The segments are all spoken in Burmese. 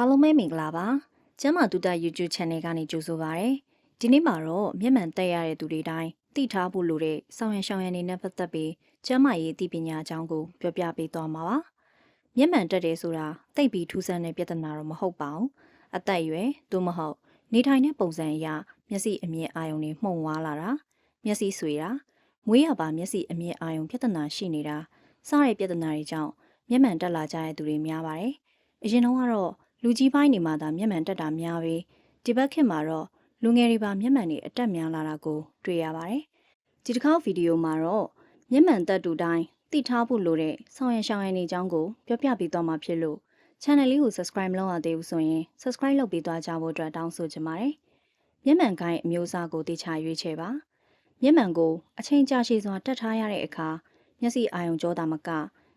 အားလုံးပဲမင်္ဂလာပါကျမ်းမာတူတာ YouTube Channel ကနေကြိုဆိုပါရစေဒီနေ့မှာတော့မျက်မှန်တက်ရတဲ့သူတွေတိုင်းသိထားဖို့လိုတဲ့ဆောင်းရံရှောင်းရံနေနဲ့ပတ်သက်ပြီးကျမ်းမာရေးအသိပညာအကြောင်းကိုပြောပြပေးသွားမှာပါမျက်မှန်တက်တယ်ဆိုတာသိပ်ပြီးထူးဆန်းတဲ့ပြဿနာတော့မဟုတ်ပါဘူးအသက်အရွယ်သို့မဟုတ်နေထိုင်တဲ့ပုံစံအရမျက်စိအမြင်အာရုံတွေမှုန်ဝါလာတာမျက်စိဆွေတာမွေးရပါမျက်စိအမြင်အာရုံပြဿနာရှိနေတာစတဲ့ပြဿနာတွေကြောင့်မျက်မှန်တက်လာကြတဲ့သူတွေများပါတယ်အရင်တော့ကတော့ လူကြီးပိုင်းနေမှာသာမျက်မှန်တက်တာများပြီးဒီဘက်ခေတ်မှာတော့လူငယ်တွေပါမျက်မှန်တွေအတက်များလာတာကိုတွေ့ရပါတယ်။ဒီတစ်ခေါက်ဗီဒီယိုမှာတော့မျက်မှန်တက်တူတိုင်းသိထားဖို့လိုတဲ့ဆောင်ရန်ရှောင်းရန်နေအကြောင်းကိုပြောပြပေးသွားမှာဖြစ်လို့ channel လေးကို subscribe မလုပ်ရသေးဘူးဆိုရင် subscribe လုပ်ပေးသွားကြဖို့အတွက်တောင်းဆိုချင်ပါတယ်။မျက်မှန်ကိုင်းအမျိုးအစားကိုသိချရွေးချယ်ပါ။မျက်မှန်ကိုအချိန်ကြာရှည်စွာတက်ထားရတဲ့အခါမျက်စိအာရုံကြောတာမက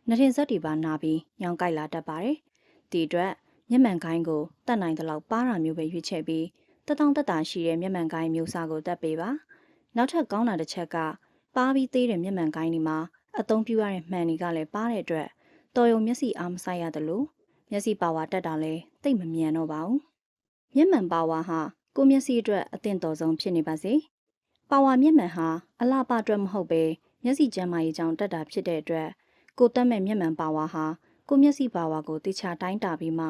နှထင်ဆက်တွေပါနာပြီးညောင်ကိုက်လာတတ်ပါတယ်။ဒီအတွက် မျက်မှန်ကိုင်းကိုတတ်နိုင်သလောက်ပါးတာမျိုးပဲရွေးချယ်ပြီးတက်တောင့်တက်တာရှိတဲ့မျက်မှန်ကိုင်းမျိုးစားကိုတက်ပေးပါနောက်ထပ်ကောင်းတာတစ်ချက်ကပါးပြီးသေးတဲ့မျက်မှန်ကိုင်းဒီမှာအသုံးပြုရတဲ့မှန်တွေကလည်းပါးတဲ့အတွက်တော်ရုံမျက်စိအားမဆိုင်ရသလိုမျက်စိပါဝါတက်တာလည်းတိတ်မမြန်တော့ပါဘူးမျက်မှန်ပါဝါဟာကိုမျက်စိအတွက်အသင့်တော်ဆုံးဖြစ်နေပါစေပါဝါမျက်မှန်ဟာအလားပါအတွက်မဟုတ်ပဲမျက်စိကျန်းမာရေးကြောင့်တက်တာဖြစ်တဲ့အတွက်ကိုတက်မဲ့မျက်မှန်ပါဝါဟာကိုမျက်စိပါဝါကိုတိချတိုင်းတာပြီးမှ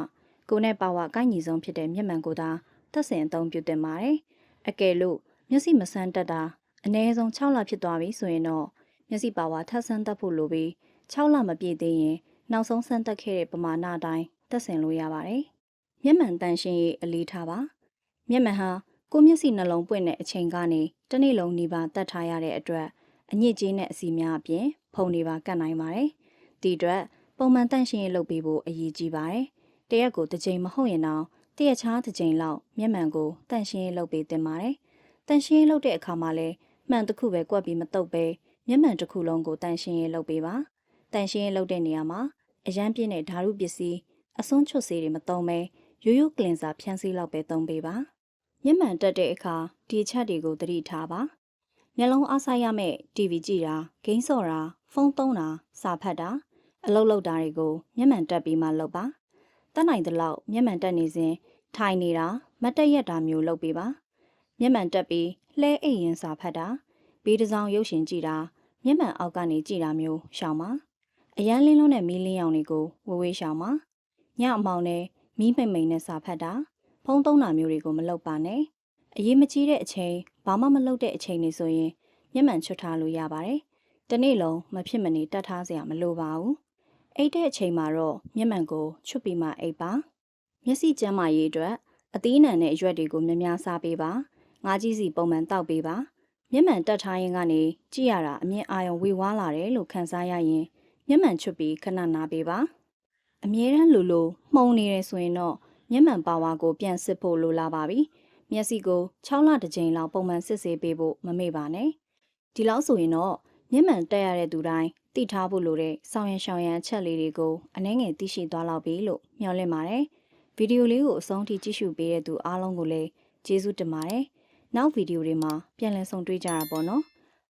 ကိုနဲ့ပါဝါကိုက်ညီဆုံးဖြစ်တဲ့မျက်မှန်ကိုသာသက်စင်အသုံးပြုတင်ပါတယ်။အကယ်လို့မျက်စိမဆန်းတက်တာအနည်းဆုံး6လဖြစ်သွားပြီဆိုရင်တော့မျက်စိပါဝါထပ်ဆန်းတက်ဖို့လိုပြီး6လမပြည့်သေးရင်နောက်ဆုံးဆန်းတက်ခဲ့တဲ့ပမာဏအတိုင်းသက်စင်လို့ရပါတယ်။မျက်မှန်တန်ရှင်းရေးအလေးထားပါ။မျက်မှန်ဟာကိုမျက်စိနှလုံးပွင့်တဲ့အချိန်ကနေတစ်နေ့လုံးနေပါတတ်ထားရတဲ့အတွက်အညစ်အကြေးနဲ့အစီများအပြင်ဖုံတွေပါကတ်နိုင်ပါတယ်။ဒီအတွက်ပုံမှန်တန့်ရှင်းရေးလုပ်ပေးဖို့အရေးကြီးပါတယ်။ တရက်ကိုတစ်ကြိမ်မဟုတ်ရင်တော့တရက်ချားတစ်ကြိမ်လောက်မျက်မှန်ကိုတန့်ရှင်းရေးလုပ်ပေးတင်ပါတယ်။တန့်ရှင်းရေးလုပ်တဲ့အခါမှာလည်းမှန်တစ်ခုပဲကွက်ပြီးမတုပ်ပဲမျက်မှန်တစ်ခုလုံးကိုတန့်ရှင်းရေးလုပ်ပေးပါ။တန့်ရှင်းရေးလုပ်တဲ့နေရာမှာအရန်ပြင်းတဲ့ဓာတ်ပစ္စည်းအစွန်းချွတ်စေးတွေမသုံးပဲရိုးရိုးကလင်စာဖြန်းစည်းလောက်ပဲသုံးပေးပါ။မျက်မှန်တက်တဲ့အခါဒီချက်တွေကိုသတိထားပါ။မျက်လုံးအားဆိုင်ရမယ့် TV ကြည့်တာ၊ဂိမ်းဆော့တာ၊ဖုန်းသုံးတာ၊စာဖတ်တာအလုပ်လုပ်တာတွေကိုမျက်မှန်တက်ပြီးမှလုပ်ပါ တတ်နိုင်သလောက်မျက်မှန်တက်နေစဉ်ထိုင်နေတာမတ်တက်ရက်တာမျိုးလုပ်ပေးပါမျက်မှန်တက်ပြီးလှဲအိမ်ရင်စာဖတ်တာဘေးတစောင်းရုပ်ရှင်ကြည့်တာမျက်မှန်အောက်ကနေကြည့်တာမျိုးရှောင်ပါအရန်လင်းလုံးနဲ့မီးလင်းရောင်တွေကိုဝေဝေးရှောင်ပါညအမောင်နဲ့မီးမိတ်မိန်နဲ့စာဖတ်တာဖုံးသုံးတာမျိုးတွေကိုမလုပ်ပါနဲ့အရေးမကြီးတဲ့အချိန်ဘာမှမလုပ်တဲ့အချိန်တွေဆိုရင်မျက်မှန်ချွတ်ထားလို့ရပါတယ်တနေ့လုံးမဖြစ်မနေတတ်ထားစရာမလိုပါဘူး အိတ်တဲ့အချိန်မှာတော့မျက်မှန်ကိုချွတ်ပြီးမှအိတ်ပါမျက်စိကျန်းမာရေးအတွက်အသီးနှံနဲ့အရွက်တွေကိုများများစားပေးပါငါးကြီးစီပုံမှန်တောက်ပေးပါမျက်မှန်တက်ထားရင်ကနေကြည့်ရတာအမြင်အာရုံဝေဝါးလာတယ်လို့ခံစားရရင်မျက်မှန်ချွတ်ပြီးခဏနာပေးပါအမြဲတမ်းလိုလိုမှုံနေတယ်ဆိုရင်တော့မျက်မှန်ပါဝါကိုပြန်စစ်ဖို့လိုလာပါပြီမျက်စိကို6လတစ်ကြိမ်လောက်ပုံမှန်စစ်ဆေးပေးဖို့မမေ့ပါနဲ့ဒီလောက်ဆိုရင်တော့ မျက်မှန်တက်ရတဲ့သူတိုင်းသိထားဖို့လိုတဲ့ဆောင်းရံရှောင်းရံအချက်လေးတွေကိုအနှဲငယ်သိရှိသွားလောက်ပြီလို့မျှော်လင့်ပါတယ်။ဗီဒီယိုလေးကိုအဆုံးထိကြည့်ရှုပေးတဲ့သူအားလုံးကိုလည်းကျေးဇူးတင်ပါတယ်။နောက်ဗီဒီယိုတွေမှာပြန်လည်ဆုံတွေ့ကြတာပေါ့နော်။